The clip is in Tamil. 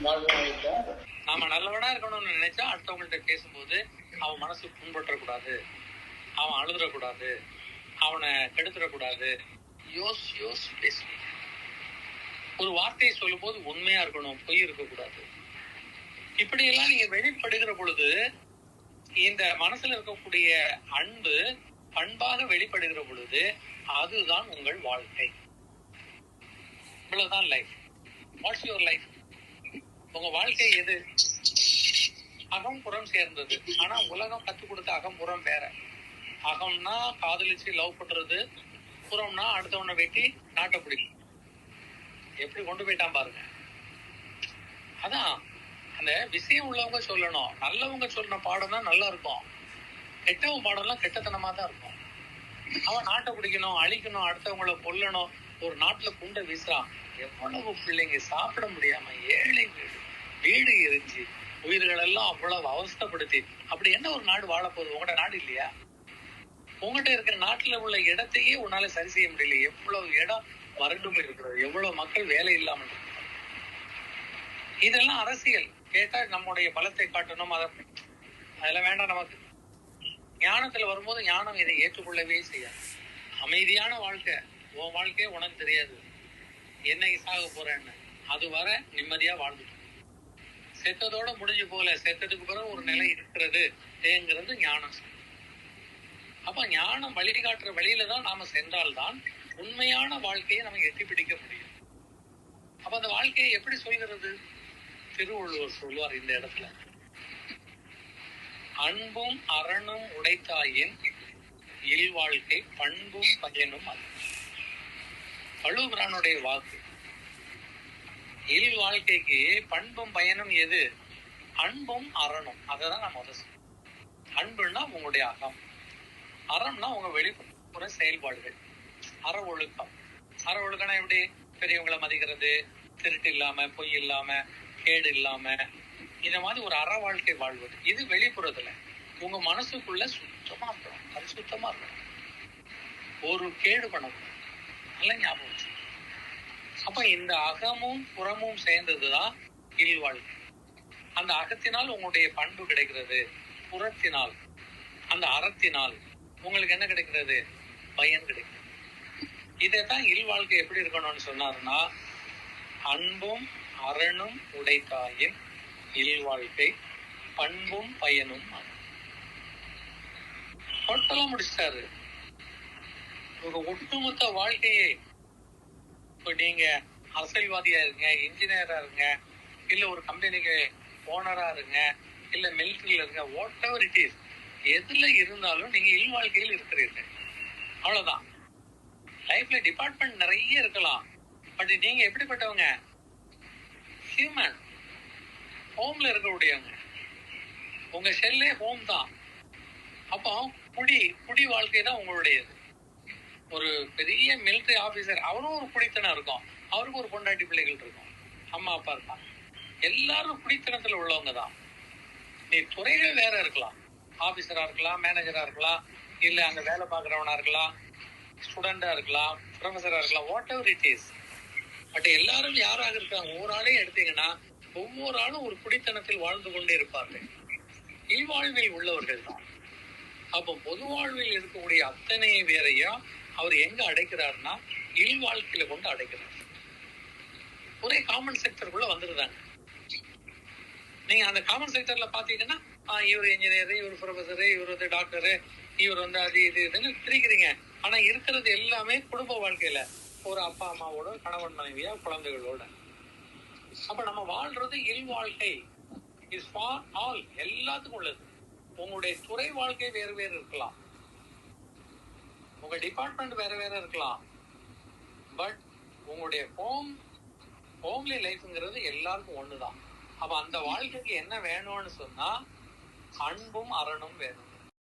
நாம நல்லவனா இருக்கணும்னு நினைச்சா அடுத்தவங்கள்ட்ட பேசும்போது அவன் மனசு புண்பற்றக்கூடாது அவன் அழுதுறக்கூடாது. அவனை கெடுத்துடக்கூடாது யோஸ் யோஸ் பேசணும் ஒரு வார்த்தையை சொல்லும் போது உண்மையா இருக்கணும் பொய் இருக்கக்கூடாது. இப்படி எல்லாம் நீங்க வெளிப்படுகிற பொழுது இந்த மனசுல இருக்கக்கூடிய அன்பு பண்பாக வெளிப்படுகிற பொழுது அதுதான் உங்கள் வாழ்க்கை. இவ்வளவுதான் லைஃப் வாட்ஸ் யுவர் லைஃப் உங்க வாழ்க்கை எது? அகம் புறம் சேர்ந்தது. ஆனா உலகம் கத்து கொடுத்த அகம் புறம் வேற. அகம்னா காதலிச்சு லவ் பண்றது புறம்னா அடுத்தவனை வெட்டி நாட்டை பிடிக்கும். எப்படி கொண்டு போயிட்டான் பாருங்க. அதான் அந்த விஷயம் உள்ளவங்க சொல்லணும். நல்லவங்க சொன்ன பாடம் தான் நல்லா இருக்கும். கெட்டவங்க பாடம்லாம் கெட்டத்தனமா தான் இருக்கும். அவன் நாட்டை பிடிக்கணும் அழிக்கணும் அடுத்தவங்கள கொல்லணும் ஒரு நாட்டுல குண்டை வீசுறான். எவ்வளவு பிள்ளைங்க சாப்பிட முடியாம ஏழை வீடு உயிர்கள் எல்லாம் அவ்வளவு அவஸ்தப்படுத்தி. அப்படி என்ன ஒரு நாடு வாழ உங்களோட நாடு இல்லையா? உங்ககிட்ட இருக்கிற நாட்டுல உள்ள இடத்தையே உன்னால சரி செய்ய முடியல. எவ்வளவு இடம் வறண்டு இருக்கிறது. எவ்வளவு மக்கள் வேலை இல்லாமல் இதெல்லாம் அரசியல். கேட்டா நம்முடைய பலத்தை காட்டணும். அதை அதெல்லாம் வேண்டாம் நமக்கு. ஞானத்துல வரும்போது ஞானம் இதை ஏற்றுக்கொள்ளவே செய்யாது. அமைதியான வாழ்க்கை. உன் வாழ்க்கையே உனக்கு தெரியாது. என்னைக்கு சாக போறேன்னு. அது வர நிம்மதியா வாழ்ந்துட்டு செத்ததோட முடிஞ்சு போல செத்ததுக்கு பிறகு ஒரு நிலை இருக்கிறது ஏங்கிறது ஞானம். அப்ப ஞானம் வழிகாட்டுற வழியில தான் நாம சென்றால்தான் உண்மையான வாழ்க்கையை நம்ம எட்டி பிடிக்க முடியும். அப்ப அந்த வாழ்க்கையை எப்படி சொல்கிறது? திருவள்ளுவர் சொல்வார் இந்த இடத்துல. அன்பும் அரணும் உடைத்தாயின் இல்வாழ்க்கை பண்பும் பயனும் அது பழுபிரானுடைய வாக்கு. எழில் வாழ்க்கைக்கு பண்பும் பயனும் எது? அன்பும் அறணும். அததான் நான் முதல் அன்புன்னா உங்களுடைய அகம். அறம்னா உங்க வெளிப்புற செயல்பாடுகள். அற ஒழுக்கம். அற ஒழுக்கம்னா எப்படி? பெரியவங்களை மதிக்கிறது திருட்டு இல்லாம பொய் இல்லாம கேடு இல்லாம. இந்த மாதிரி ஒரு அற வாழ்க்கை வாழ்வது. இது வெளிப்புறத்துல. உங்க மனசுக்குள்ள சுத்தமா இருக்கணும். சுத்தமா இருக்கணும். ஒரு கேடு பண்ணக்கூடாது. நல்ல ஞாபகம் அப்ப இந்த அகமும் புறமும் சேர்ந்ததுதான் இல்வாழ்வு அந்த அகத்தினால் உங்களுடைய பண்பு கிடைக்கிறது புறத்தினால் அந்த அறத்தினால் உங்களுக்கு என்ன கிடைக்கிறது? பயன் கிடைக்கிறது. இதைத்தான் இல்வாழ்க்கை எப்படி இருக்கணும்னு சொன்னாருன்னா அன்பும் அரணும் உடைத்தாயின் இல்வாழ்க்கை பண்பும் பயனும் டோட்டலா முடிச்சிட்டாரு. ஒரு ஒட்டுமொத்த வாழ்க்கையை இப்போ நீங்க அரசியல்வாதியா இருங்க இன்ஜினியரா இருங்க இல்ல ஒரு கம்பெனிக்கு ஓனரா இருங்க இல்ல மிலிட்டரியில இருங்க வாட் எவர் இட் இஸ் எதுல இருந்தாலும் நீங்க இல் வாழ்க்கையில் இருக்கிறீர்கள். அவ்வளவுதான். லைஃப்ல டிபார்ட்மெண்ட் நிறைய இருக்கலாம். பட் நீங்க எப்படிப்பட்டவங்க? ஹியூமன் ஹோம்ல இருக்கக்கூடியவங்க. உங்க செல்லே ஹோம் தான். அப்போ குடி குடி வாழ்க்கை தான் உங்களுடையது. ஒரு பெரிய மிலிட்டரி ஆபீசர் அவரும் ஒரு குடித்தனம் இருக்கும். அவருக்கும் ஒரு பொண்டாட்டி பிள்ளைகள் இருக்கும். அம்மா அப்பா இருப்பாங்க. எல்லாரும் குடித்தனத்துல உள்ளவங்க தான். நீ துறைகள் வேற இருக்கலாம். ஆபீசரா இருக்கலாம் மேனேஜரா இருக்கலாம் இல்ல அங்க வேலை பார்க்கறவனா இருக்கலாம் ஸ்டூடெண்டா இருக்கலாம் ப்ரொஃபஸரா இருக்கலாம் whatever it is but எல்லாரும் யாராக இருக்காங்க? ஒவ்வொரு ஆளையும் எடுத்தீங்கன்னா ஒவ்வொரு ஆளும் ஒரு குடித்தனத்தில் வாழ்ந்து கொண்டே இருப்பார்கள். இல்வாழ்வில் உள்ளவர்கள் தான். அப்போ பொது வாழ்வில் இருக்கக்கூடிய அத்தனை பேரையும் அவர் எங்க அடைக்கிறாருன்னா இல் வாழ்க்கையில கொண்டு அடைக்கிறார். ஒரே காமன் செக்டருக்குள்ள வந்துருந்தாங்க நீங்க அந்த காமன் செக்டர்ல பாத்தீங்கன்னா ஆஹ் இவர் இன்ஜினியர் இவர் ப்ரொஃபஸர் இவர் வந்து டாக்டரு இவர் வந்து அது இது இதுன்னு பிரிக்கிறீங்க ஆனா இருக்கிறது எல்லாமே குடும்ப வாழ்க்கையில. ஒரு அப்பா அம்மாவோட கணவன் மனைவியா குழந்தைகளோட. அப்ப நம்ம வாழ்றது இல் வாழ்க்கை இஸ் ஃபார் ஆல் எல்லாத்துக்கும் உள்ளது. உங்களுடைய துறை வாழ்க்கை வேறு வேறு இருக்கலாம். உங்க டிபார்ட்மெண்ட் வேற வேற இருக்கலாம். பட் உங்களுடைய ஹோம் ஹோம்லி லைஃப்ங்கிறது எல்லாருக்கும் ஒண்ணுதான். அப்ப அந்த வாழ்க்கைக்கு என்ன வேணும்னு சொன்னா அன்பும் அரணும் வேணும்.